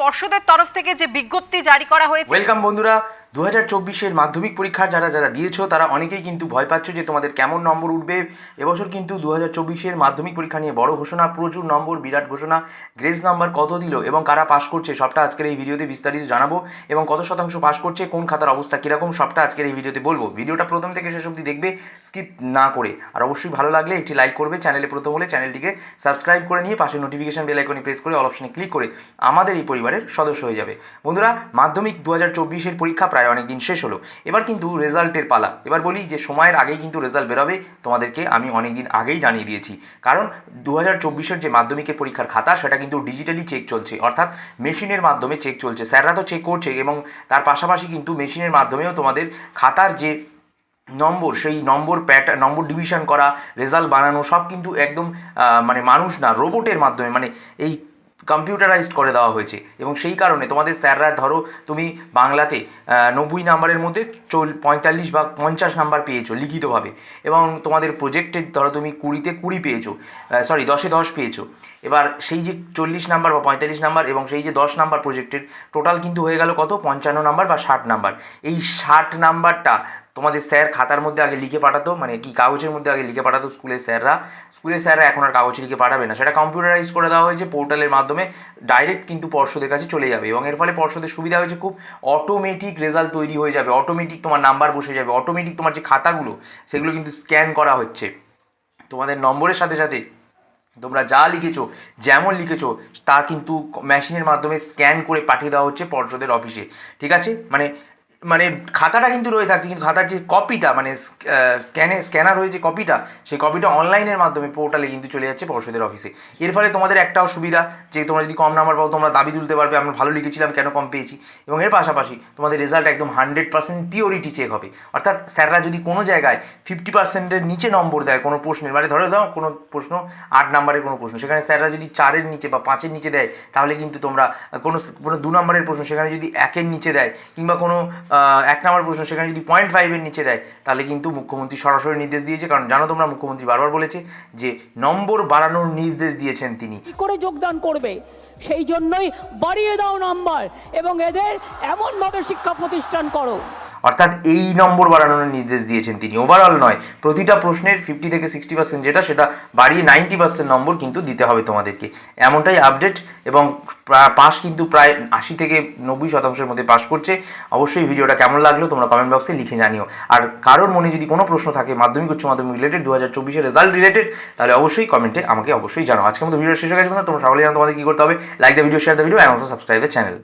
পর্ষদের তরফ থেকে যে বিজ্ঞপ্তি জারি করা হয়েছে। ওয়েলকাম বন্ধুরা দু হাজার চব্বিশের মাধ্যমিক পরীক্ষার যারা যারা দিয়েছ, তারা অনেকেই কিন্তু ভয় পাচ্ছ যে তোমাদের কেমন নম্বর উঠবে। এবছর কিন্তু দু হাজার চব্বিশের মাধ্যমিক পরীক্ষা নিয়ে বড় ঘোষণা, প্রচুর নম্বর, বিরাট ঘোষণা। গ্রেজ নাম্বার কত দিল এবং কারা পাশ করছে সবটা আজকের এই ভিডিওতে বিস্তারিত জানাব এবং কত শতাংশ পাশ করছে, কোন খাতার অবস্থা কীরকম সবটা আজকের এই ভিডিওতে বলব। ভিডিওটা প্রথম থেকে শেষ অবধি দেখবে, স্কিপ না করে। আর অবশ্যই ভালো লাগলে একটি লাইক করবে, চ্যানেলে প্রথম হলে চ্যানেলটিকে সাবস্ক্রাইব করে নিয়ে পাশে নোটিফিকেশন বেল আইকনে প্রেস করে অল অপশনে ক্লিক করে আমাদের এই পরিবারের সদস্য হয়ে যাবে। বন্ধুরা, মাধ্যমিক দু হাজার চব্বিশের পরীক্ষা প্রায় অনেক দিন শেষ হলো। এবার কিন্তু রেজাল্টের পালা। এবার বলি যে, সময়ের আগেই কিন্তু রেজাল্ট বেরোবে, তোমাদেরকে আমি অনেক দিন আগেই জানিয়ে দিয়েছি। কারণ দু হাজার যে মাধ্যমিকের পরীক্ষার খাতা, সেটা কিন্তু ডিজিটালি চেক চলছে। অর্থাৎ মেশিনের মাধ্যমে চেক চলছে। স্যাররা তো চেক করছে এবং তার পাশাপাশি কিন্তু মেশিনের মাধ্যমেও তোমাদের খাতার যে নম্বর, সেই নম্বর প্যাট নম্বর ডিভিশন করা রেজাল্ট বানানো সব কিন্তু একদম মানে মানুষ না রোবটের মাধ্যমে মানে এই কম্পিউটারাইজড করে দেওয়া হয়েছে। এবং সেই কারণে তোমাদের স্যাররা, ধরো, তুমি বাংলাতে নব্বই নাম্বারের মধ্যে চল, পঁয়তাল্লিশ বা পঞ্চাশ নাম্বার পেয়েছ লিখিতভাবে। এবং তোমাদের প্রজেক্টে ধরো, তুমি কুড়িতে কুড়ি পেয়েছ সরি দশে দশ পেয়েছ। এবার সেই যে চল্লিশ নাম্বার বা পঁয়তাল্লিশ নাম্বার এবং সেই যে দশ নাম্বার প্রজেক্টের টোটাল কিন্তু হয়ে গেল কত? পঞ্চান্ন নাম্বার বা ষাট নাম্বার। এই ষাট নাম্বারটা তোমাদের স্যার খাতার মধ্যে আগে লিখে পাঠাতো মানে কি কাগজের মধ্যে আগে লিখে পাঠাতো স্কুলের স্যাররা। স্কুলের স্যাররা এখন আর কাগজে লিখে পাঠাবে না। সেটা কম্পিউটারাইজ করে দেওয়া হয়েছে পোর্টালের মাধ্যমে ডাইরেক্ট কিন্তু পর্ষদের কাছে চলে যাবে এবং এর ফলে পর্ষদের সুবিধা হয়েছে খুব অটোমেটিক রেজাল্ট তৈরি হয়ে যাবে অটোমেটিক তোমার নাম্বার বসে যাবে অটোমেটিক তোমার যে খাতাগুলো, সেগুলো কিন্তু স্ক্যান করা হচ্ছে। তোমাদের নম্বরের সাথে সাথে তোমরা যা লিখেছো, যেমন লিখেছো, তা কিন্তু মেশিনের মাধ্যমে স্ক্যান করে পাঠিয়ে দেওয়া হচ্ছে পর্ষদের অফিসে ঠিক আছে? মানে মানে খাতাটা কিন্তু রয়ে থাকছে, কিন্তু খাতার যে কপিটা মানে স্ক্যানে স্ক্যানার হয়ে যে কপিটা সেই কপিটা অনলাইনের মাধ্যমে পোর্টালে কিন্তু চলে যাচ্ছে পর্ষদের অফিসে এর ফলে তোমাদের একটাও সুবিধা, যে তোমরা যদি কম নাম্বার পাও, তোমরা দাবি তুলতে পারবে, আমরা ভালো লিখেছিলাম, কেন কম পেয়েছি? এবং এর পাশাপাশি তোমাদের রেজাল্ট একদম হান্ড্রেড পার্সেন্ট পিওরিটি চেক হবে। অর্থাৎ স্যাররা যদি কোনো জায়গায় ফিফটি পার্সেন্টের নিচে নম্বর দেয় কোনো প্রশ্নের মানে ধরে দাও কোনো প্রশ্ন আট নাম্বারের কোনো প্রশ্ন, সেখানে স্যাররা যদি চারের নিচে বা পাঁচের নিচে দেয়, তাহলে কিন্তু তোমরা কোনো কোনো দু নম্বরের প্রশ্ন, সেখানে যদি একের নিচে দেয়, কিংবা কোনো এক নম্বর প্রশ্ন, সেখানে যদি পয়েন্ট ফাইভের নিচে দেয়, তাহলে কিন্তু মুখ্যমন্ত্রী সরাসরি নির্দেশ দিয়েছে। কারণ জানো তোমরা, মুখ্যমন্ত্রী বারবার বলেছে যে নম্বর বাড়ানোর নির্দেশ দিয়েছেন তিনি। কি করে যোগদান করবে? সেই জন্যই বাড়িয়ে দাও নাম্বার এবং এদের এমনভাবে শিক্ষা প্রতিষ্ঠান করো। অর্থাৎ এই নম্বর বাড়ানোর নির্দেশ দিয়েছেন তিনি। ওভারঅল নয়, প্রতিটা প্রশ্নের ফিফটি থেকে সিক্সটি পার্সেন্ট যেটা, সেটা বাড়িয়ে নাইনটি পার্সেন্ট নম্বর কিন্তু দিতে হবে তোমাদেরকে। এমনটাই আপডেট এবং পাস কিন্তু প্রায় আশি থেকে নব্বই শতাংশের মধ্যে পাস করছে। অবশ্যই ভিডিওটা কেমন লাগল তোমরা কমেন্ট বক্সে লিখে জানিও। আর কারোর মনে যদি কোনো প্রশ্ন থাকে মাধ্যমিক, উচ্চ মাধ্যমিক রিলেটেড দু হাজার চব্বিশের রেজাল্ট রিলেটেড তাহলে অবশ্যই কমেন্টে আমাকে অবশ্যই জানাও। আজকের মতো ভিডিও শেষ হয়ে গেছে তোমরা সকলেই জানো তোমাদের কী করতে হবে। Like the video share the video and also subscribe channel